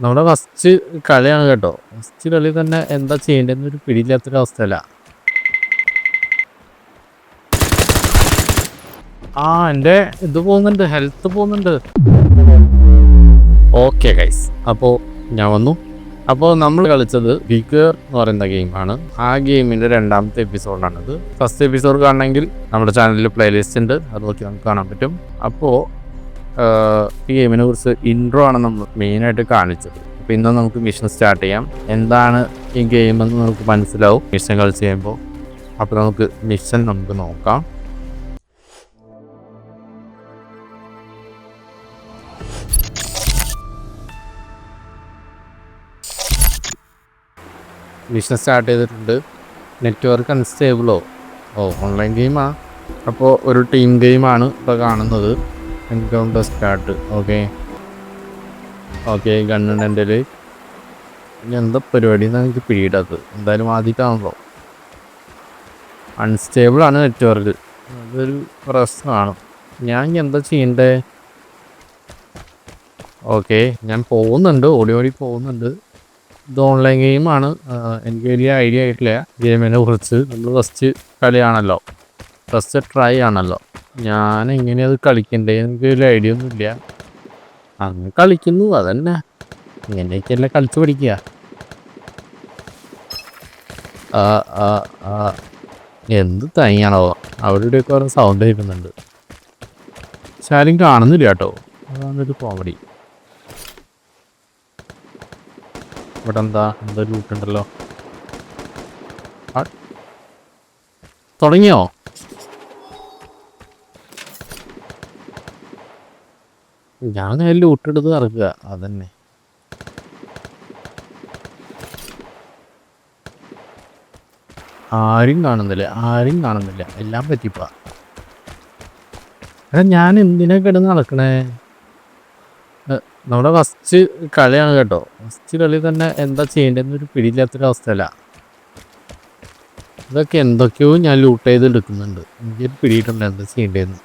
നമ്മുടെ ഫസ്റ്റ് കളിയാണ് കേട്ടോ. ഫസ്റ്റ് കളി തന്നെ എന്താ ചെയ്യേണ്ടതെന്നൊരു പിടിയില്ലാത്തൊരവസ്ഥയല്ല. ആ എന്റെ ഇത് പോകുന്നുണ്ട് ഹെൽത്ത് പോകുന്നുണ്ട്. ഓക്കെ ഗൈസ് അപ്പോൾ ഞാൻ വന്നു. അപ്പോൾ നമ്മൾ കളിച്ചത് ബിഗർ എന്ന് പറയുന്ന ഗെയിമാണ് ആ ഗെയിമിന്റെ രണ്ടാമത്തെ എപ്പിസോഡാണിത് ഫസ്റ്റ് എപ്പിസോഡ് കാണണമെങ്കിൽ നമ്മുടെ ചാനലിൽ പ്ലേലിസ്റ്റ് ഉണ്ട്. അത് നോക്കി നമുക്ക് കാണാൻ പറ്റും. അപ്പോൾ ഈ ഗെയിമിനെ കുറിച്ച് ഇൻട്രോ ആണ് നമ്മൾ മെയിനായിട്ട് കാണിച്ചത്. അപ്പോൾ ഇന്ന് നമുക്ക് മിഷൻ സ്റ്റാർട്ട് ചെയ്യാം. എന്താണ് ഈ ഗെയിം എന്ന് നമുക്ക് മനസ്സിലാവും. മിഷൻ കളിച്ച് ചെയ്യുമ്പോൾ അപ്പോൾ നമുക്ക് മിഷൻ നമുക്ക് നോക്കാം. മിഷൻ സ്റ്റാർട്ട് ചെയ്തിട്ടുണ്ട്. നെറ്റ്വർക്ക് അൺസ്റ്റേബിളോ ഓ? ഓൺലൈൻ ഗെയിമാണ് അപ്പോൾ ഒരു ടീം ഗെയിമാണ് ഇപ്പോൾ കാണുന്നത്. എൻകൗണ്ടർ സ്റ്റാർട്ട് ഓക്കെ ഓക്കെ ഗണ്ണുണ്ട് എന്റെ. ഇനി എന്താ പരിപാടി എന്നാണ് എനിക്ക് പിടിയിടാത്തത് എന്തായാലും അൺസ്റ്റേബിൾ ആണ് നെറ്റ്വർക്ക്. അതൊരു പ്രശ്നമാണ്. ഞാൻ എന്താ ചെയ്യണ്ടേ? ഓക്കെ ഞാൻ പോകുന്നുണ്ട്. ഓടി ഓടി പോകുന്നുണ്ട്. ഇത് ഓൺലൈൻ ഗെയിമാണ് എനിക്ക് വലിയ ഐഡിയ ആയിട്ടില്ല. ഗെയിമിനെ കുറിച്ച്. നമ്മൾ ഫസ്റ്റ് കളിയാണല്ലോ. ഫസ്റ്റ് ട്രൈ ആണല്ലോ. ഞാൻ എങ്ങനെയത് കളിക്കണ്ടേ? എനിക്ക് വലിയ ഐഡിയ ഒന്നുമില്ല അങ്ങ് കളിക്കുന്നു അതന്നെ. ഇങ്ങനെയൊക്കെയല്ലേ കളിച്ച് പഠിക്കുക. എന്ത് തയ്യാണോ അവരുടെയൊക്കെ ഓരോ സൗണ്ട് കേൾക്കുന്നുണ്ട്. പക്ഷെ കാണുന്നില്ല കേട്ടോ. അതാണൊരു കോമഡി ഇവിടെ എന്താ? എന്താ ലൂട്ടുണ്ടല്ലോ തുടങ്ങിയോ? ഞാൻ നേരെ ലൂട്ടെടുത്ത് ഇറക്കുക അതന്നെ. ആരും കാണുന്നില്ല ആരും കാണുന്നില്ല. എല്ലാം പറ്റിപ്പാ. എടാ ഞാൻ എന്തിനാ കിടന്ന് നടക്കണേ? നമ്മുടെ ഫസ്റ്റ് കളിയാണ് കേട്ടോ. ഫസ്റ്റ് കളി തന്നെ എന്താ ചെയ്യേണ്ടതെന്നൊരു പിടിയില്ലാത്തൊരവസ്ഥയല്ല. ഇതൊക്കെ എന്തൊക്കെയോ ഞാൻ ലൂട്ട് ചെയ്ത് എടുക്കുന്നുണ്ട്. എനിക്കൊരു എന്താ ചെയ്യേണ്ടതെന്ന്.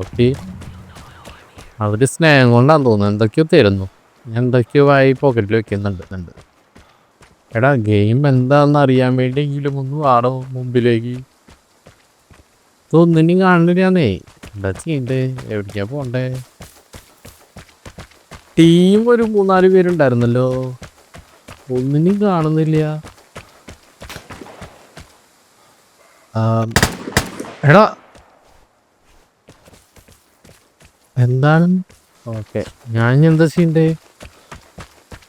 ഓക്കെ അവർ സ്നേഹം കൊണ്ടാന്ന് തോന്നുന്നു. എന്തൊക്കെയോ തരുന്നു. എന്തൊക്കെയോ ആയി പോക്കറ്റിൽ വെക്കുന്നുണ്ട്. എടാ ഗെയിം എന്താണെന്ന് അറിയാൻ വേണ്ടിയെങ്കിലും ഒന്ന് വേറെ മുമ്പിലേക്ക്. ഇതൊന്നിനും കാണുന്നില്ലാന്നേ. എന്താ ചെയ്യണ്ടേ? എവിടേക്കാ പോണ്ടേ? ടീം ഒരു മൂന്നാൽ പേരുണ്ടായിരുന്നല്ലോ. ഒന്നിനും കാണുന്നില്ല. എടാ എന്താണ്? ഓക്കെ. ഞാൻ എന്താ ചെയ്യണ്ടേ?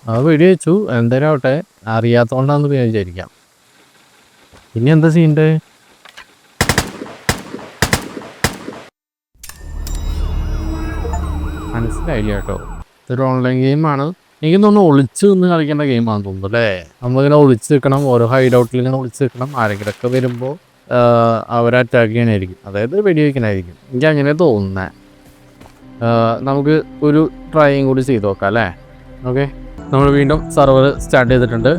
ആ വെടി വെച്ചു. ആവട്ടെ. അറിയാത്തോണ്ടാന്ന് വിചാരിക്കാം. ഇനി എന്താ ചെയ്യണ്ടേ? മനസ്സിലായില്ല കേട്ടോ. ഇതൊരു ഓൺലൈൻ ഗെയിമാണ് എനിക്ക് തോന്നുന്നു ഒളിച്ച് നിന്ന് കളിക്കേണ്ട ഗെയിമാണെന്ന് തോന്നുന്നു അല്ലേ? നമ്മളിങ്ങനെ ഒളിച്ച് നിൽക്കണം. ഓരോ ഹൈഡ് ഔട്ടിൽ ഇങ്ങനെ ഒളിച്ച് നിൽക്കണം. ആരെങ്കിലൊക്കെ വരുമ്പോൾ അവരെ അറ്റാക്ക് ചെയ്യാനായിരിക്കും. അതായത് വെടിവെക്കാനായിരിക്കും എനിക്ക് അങ്ങനെ തോന്നുന്നത് നമുക്ക് ഒരു ട്രൈയും കൂടി ചെയ്ത് നോക്കാം അല്ലേ? ഓക്കെ നമ്മൾ വീണ്ടും സർവർ സ്റ്റാർട്ട് ചെയ്തിട്ടുണ്ട്.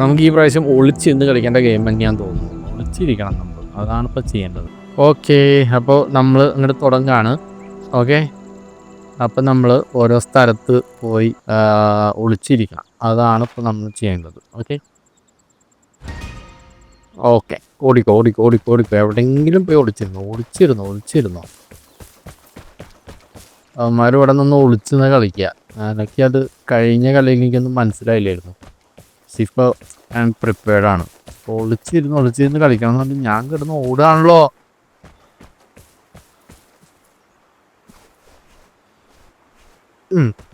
നമുക്ക് ഈ പ്രാവശ്യം ഒളിച്ച് നിന്ന് കളിക്കേണ്ട ഗെയിം തന്നെയാന്ന് തോന്നുന്നു. ഒളിച്ചിരിക്കണം നമ്മൾ. അതാണ് ഇപ്പോൾ ചെയ്യേണ്ടത്. ഓക്കെ അപ്പോൾ നമ്മൾ ഇങ്ങോട്ട് തുടങ്ങാണ്. ഓക്കെ അപ്പം നമ്മൾ ഓരോ സ്ഥലത്ത് പോയി ഒളിച്ചിരിക്കണം. അതാണ് ഇപ്പോൾ നമ്മൾ ചെയ്യേണ്ടത്. ഓക്കെ ഓക്കെ ഓടിക്കോ ഓടിക്കോ ഓടിക്കോ ഓടിക്കോ. എവിടെയെങ്കിലും പോയി ഒളിച്ചിരുന്നു? ഒളിച്ചിരുന്നു? ഒളിച്ചിരുന്നോ? അവന്മാർ ഇവിടെ നിന്ന് ഒളിച്ചു നിന്ന് കളിക്കുക. അതൊക്കെ അത് കഴിഞ്ഞ കളിയിൽ എനിക്കൊന്നും മനസ്സിലായില്ലായിരുന്നു. പക്ഷെ ഇപ്പോൾ ഞാൻ പ്രിപ്പയർഡ് ആണ്. ഒളിച്ചിരുന്ന് ഒളിച്ചിരുന്ന് കളിക്കണം എന്ന് പറഞ്ഞാൽ ഞാൻ കിടന്ന് ഓടുകയാണല്ലോ.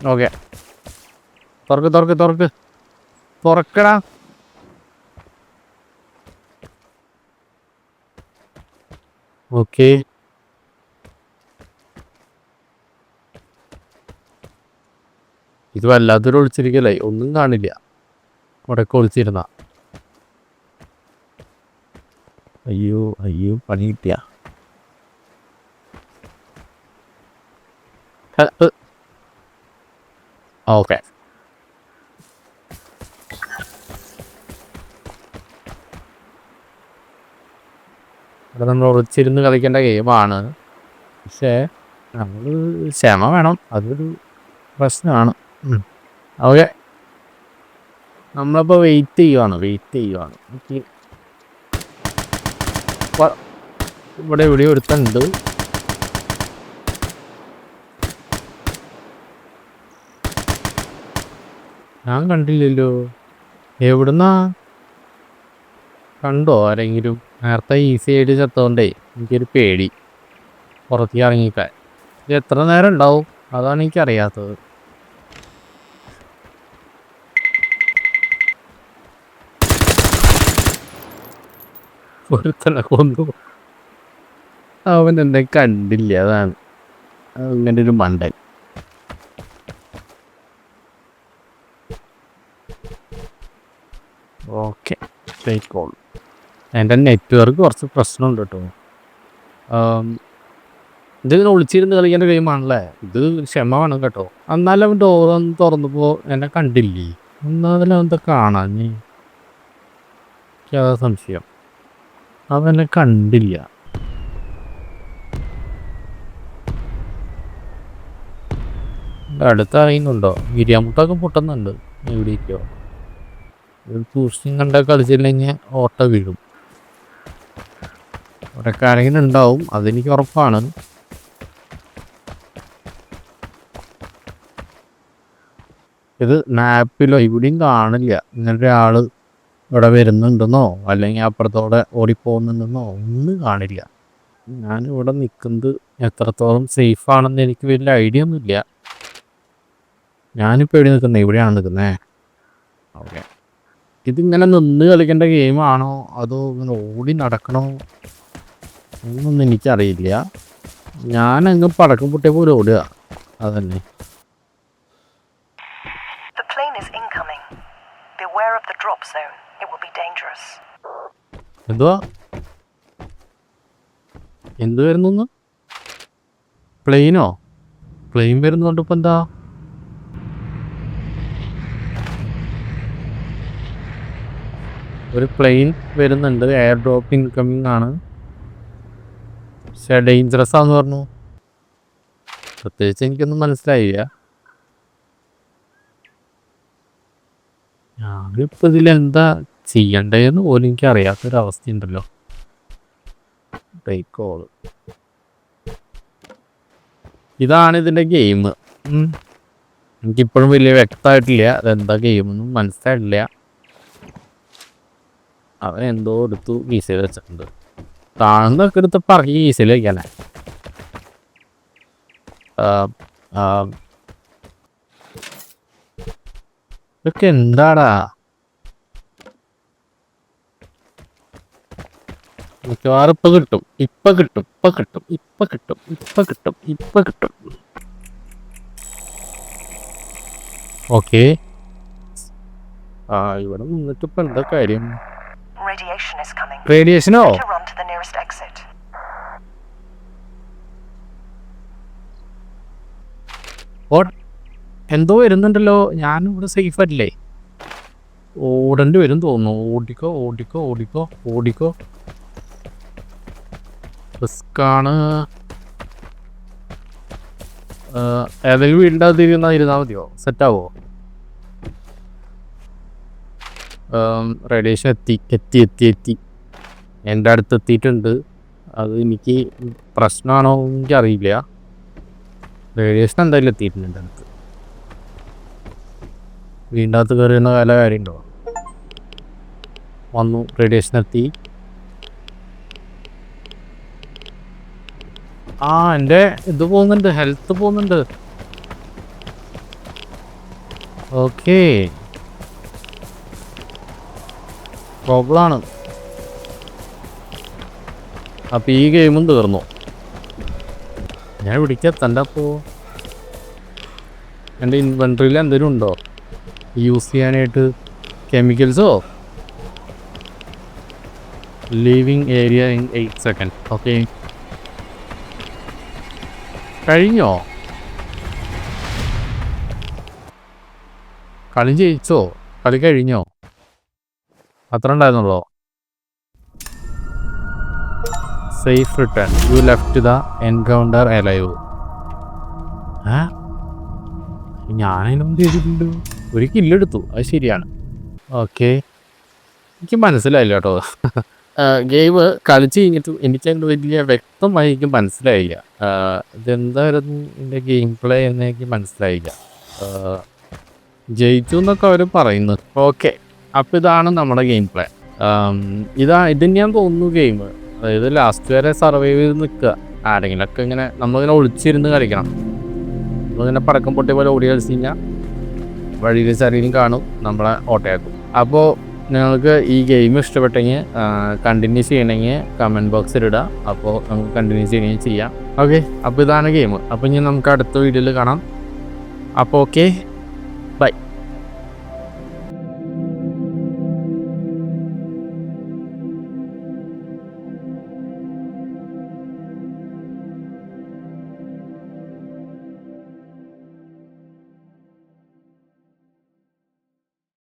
ഓക്കെ തുറക്ക് തുറക്ക് തുറക്ക്. തുറക്കടാ. ഓക്കെ ഇത് വല്ലാത്തൊരു ഒളിച്ചിരിക്കലായി ഒന്നും കാണില്ല. ഇവിടെ ഒളിച്ചിരുന്ന. അയ്യോ അയ്യോ പണി കിട്ടിയ. ഓക്കെ. ഇവിടെ നമ്മൾ ഒളിച്ചിരുന്ന് കളിക്കേണ്ട ഗെയിമാണ്. പക്ഷേ നമ്മൾ ക്ഷമ വേണം. അതൊരു പ്രശ്നമാണ്. ഓക്കെ നമ്മളിപ്പോൾ വെയിറ്റ് ചെയ്യുവാണ് വെയിറ്റ് ചെയ്യുവാണ്. ഇവിടെ ഇവിടെ ഒരുത്തുണ്ട് ഞാൻ കണ്ടില്ലല്ലോ. എവിടുന്നാ? കണ്ടോ ആരെങ്കിലും? നേരത്തെ ഈസി ആയിട്ട് ചത്തോണ്ടേ എനിക്കൊരു പേടി. പുറത്തേക്ക് ഇറങ്ങിക്കാൻ. ഇത് എത്ര നേരം ഉണ്ടാവും? അതാണ് എനിക്കറിയാത്തത്. ഒരുത്തനെ കൊന്നു. അവൻ എന്നെ കണ്ടില്ല അതാണ്. അങ്ങനെ ഒരു മണ്ടൻ. ഓക്കെ കോൾ എന്റെ നെറ്റ്വർക്ക് കുറച്ച് പ്രശ്നമുണ്ട് കേട്ടോ. ആം, ഇത് ഇങ്ങനെ ഒളിച്ചിരുന്ന് കളിക്കേണ്ട ഗെയിമാണല്ലേ? ഇത് ക്ഷമ വേണം കേട്ടോ. എന്നാലും അവൻ ഡോർ ഒന്ന് തുറന്നപ്പോൾ എന്നെ കണ്ടില്ലേ? എന്നാലും അവൻ കാണാൻ സംശയം. അവനെ കണ്ടില്ല. അടുത്ത് അറിയുന്നുണ്ടോ ഗിരിയാമുട്ടൊക്കെ പൊട്ടുന്നുണ്ട്. എവിടേക്കോ ഒരു ടൂറിസ്റ്റും കണ്ട കളിച്ചില്ലെങ്കിൽ ഓട്ട വീഴും. അവിടെ ഉണ്ടാവും അതെനിക്ക് ഉറപ്പാണ്. ഇത് മാപ്പിലോ ഇവിടെയും കാണില്ല. ഇങ്ങനെ ഒരാൾ ഇവിടെ വരുന്നുണ്ടെന്നോ അല്ലെങ്കിൽ അപ്പുറത്തോടെ ഓടിപ്പോകുന്നുണ്ടെന്നോ ഒന്നും കാണില്ല. ഇവിടെ നിൽക്കുന്നത് എത്രത്തോളം സേഫ് ആണെന്ന് എനിക്ക് വലിയ ഐഡിയ ഒന്നുമില്ല. ഞാനിപ്പോൾ എവിടെ നിൽക്കുന്നത്? ഇവിടെയാണ് നിൽക്കുന്നത്. ഓക്കെ. ഇതിങ്ങനെ നിന്ന് കളിക്കേണ്ട ഗെയിമാണോ അതോ ഇങ്ങനെ ഓടി നടക്കണോ? എന്നൊന്നും എനിക്കറിയില്ല. ഞാനങ്ങ് പടക്കം പൊട്ടിയ പോലെ ഓടുക. അതന്നെ The plane is incoming. Beware of the drop zone. It will be dangerous. എന്തുവാ? എന്ത് വരുന്നു പ്ലെയിനോ? പ്ലെയിൻ വരുന്നുണ്ട് ഇപ്പൊ എന്താ? ഒരു പ്ലെയിൻ വരുന്നുണ്ട്. എയർ ഡ്രോപ്പ് ഇൻകമിങ് ആണ്. പക്ഷേ ഡേഞ്ചറസ് ആന്ന് പറഞ്ഞു. പ്രത്യേകിച്ച് എനിക്കൊന്നും മനസ്സിലായില്ല. ഞാനിപ്പോ ഇതിലെന്താ ചെയ്യണ്ടേന്ന് പോലും എനിക്ക് അറിയാത്തൊരവസ്ഥ ഉണ്ടല്ലോ ടേക്ക് ഇതാണ് ഇതിന്റെ ഗെയിം എനിക്കിപ്പോഴും വലിയ വ്യക്തമായിട്ടില്ല അതെന്താ ഗെയിമൊന്നും മനസ്സിലായിട്ടില്ല. അവൻ എന്തോ എടുത്തു ഈസയിൽ വെച്ചിട്ടുണ്ട്. താഴ്ന്നൊക്കെ എടുത്ത് പറക്കി ഈസയിൽ വയ്ക്കാനേ ഇതൊക്കെ എന്താടാ? മിക്കവാറും ഇപ്പൊ കിട്ടും. ഇപ്പൊ കിട്ടും. ഇപ്പൊ കിട്ടും. ഇപ്പൊ കിട്ടും. ഇപ്പൊ കിട്ടും. ഇപ്പൊ കിട്ടും. ഓക്കെ. ആ ഇവിടെ നിന്നിട്ട് ഇപ്പൊ എന്താ കാര്യം. റേഡിയേഷനോ എന്തോ വരുന്നുണ്ടല്ലോ. ഞാനിവിടെ സേഫ് അല്ലേ? ഓടേണ്ടി വരും തോന്നുന്നു. ഓടിക്കോ ഓടിക്കോ ഓടിക്കോ ഓടിക്കോ. റിസ്ക്കാണ്. ഏതെങ്കിലും വീടിന്റെ അകത്ത് ഇരുന്നാൽ ഇരുന്നാൽ മതിയോ? സെറ്റാവോ? റേഡിയേഷൻ എത്തി എത്തി എത്തി എത്തി. എന്റെ അടുത്ത് എത്തിയിട്ടുണ്ട്. അത് എനിക്ക് പ്രശ്നമാണോ എനിക്ക് അറിയില്ല റേഡിയേഷൻ എന്തായാലും എത്തിയിട്ടുണ്ട് എന്റെ അടുത്ത് വീടിന്റെ അകത്ത് കയറുന്ന കാല കാര്യമുണ്ടോ? വന്നു റേഡിയേഷൻ എത്തി. ആ എന്റെ ഇത് പോകുന്നുണ്ട് ഹെൽത്ത് പോകുന്നുണ്ട്. ഓക്കേ പ്രോബ്ലമാണ് അപ്പം ഈ ഗെയിമും തീർന്നു. ഞാൻ വിളിക്കത്തണ്ട അപ്പോൾ എന്റെ ഇൻവെൻട്രിയിൽ എന്തെങ്കിലും ഉണ്ടോ? യൂസ് ചെയ്യാനായിട്ട് കെമിക്കൽസോ leaving area in eight second okay കഴിഞ്ഞോ? കളി ജയിച്ചോ? കളി കഴിഞ്ഞോ? അത്ര ഉണ്ടായിരുന്നുള്ളോ? Safe return you left the encounter alive ഞാനതിനൊന്നും ചെയ്തിട്ടുണ്ട് ഒരു കില്ലെടുത്തു അത് ശരിയാണ്. ഓക്കെ എനിക്ക് മനസ്സിലായില്ല കേട്ടോ. ഗെയിം കളിച്ച് കഴിഞ്ഞിട്ട് എനിക്കതിന്റെ വലിയ വ്യക്തമായി എനിക്ക് മനസ്സിലായില്ല. ഇതെന്തായിരുന്നു എന്റെ ഗെയിം പ്ലേ എന്ന് എനിക്ക് മനസ്സിലായില്ല. ജയിച്ചു എന്നൊക്കെ അവർ പറയുന്നു. ഓക്കെ. അപ്പോൾ ഇതാണ് നമ്മുടെ ഗെയിം പ്ലേ. ഇതാ ഇത് ഞാൻ തോന്നുന്നു ഗെയിം അതായത് ലാസ്റ്റ് വരെ സർവൈവ് ചെയ്ത് നിൽക്കുക. ആരെങ്കിലൊക്കെ ഇങ്ങനെ നമ്മളിങ്ങനെ ഒളിച്ചിരുന്ന് കളിക്കണം. നമ്മളിങ്ങനെ പടക്കം പൊട്ടിയ പോലെ ഓടി കളിച്ച് കഴിഞ്ഞാൽ വഴിയിൽ ശരീരം കാണും നമ്മളെ ഓട്ടയാക്കും. അപ്പോൾ നിങ്ങൾക്ക് ഈ ഗെയിം ഇഷ്ടപ്പെട്ടെങ്കിൽ കണ്ടിന്യൂ ചെയ്യണമെങ്കിൽ കമന്റ് ബോക്സിൽ ഇടാം. അപ്പോൾ നമുക്ക് കണ്ടിന്യൂ ചെയ്യണമെങ്കിൽ ചെയ്യാം. ഓക്കെ അപ്പോൾ ഇതാണ് ഗെയിം അപ്പോൾ ഇനി നമുക്ക് അടുത്ത വീഡിയോയിൽ കാണാം. അപ്പോൾ ഓക്കെ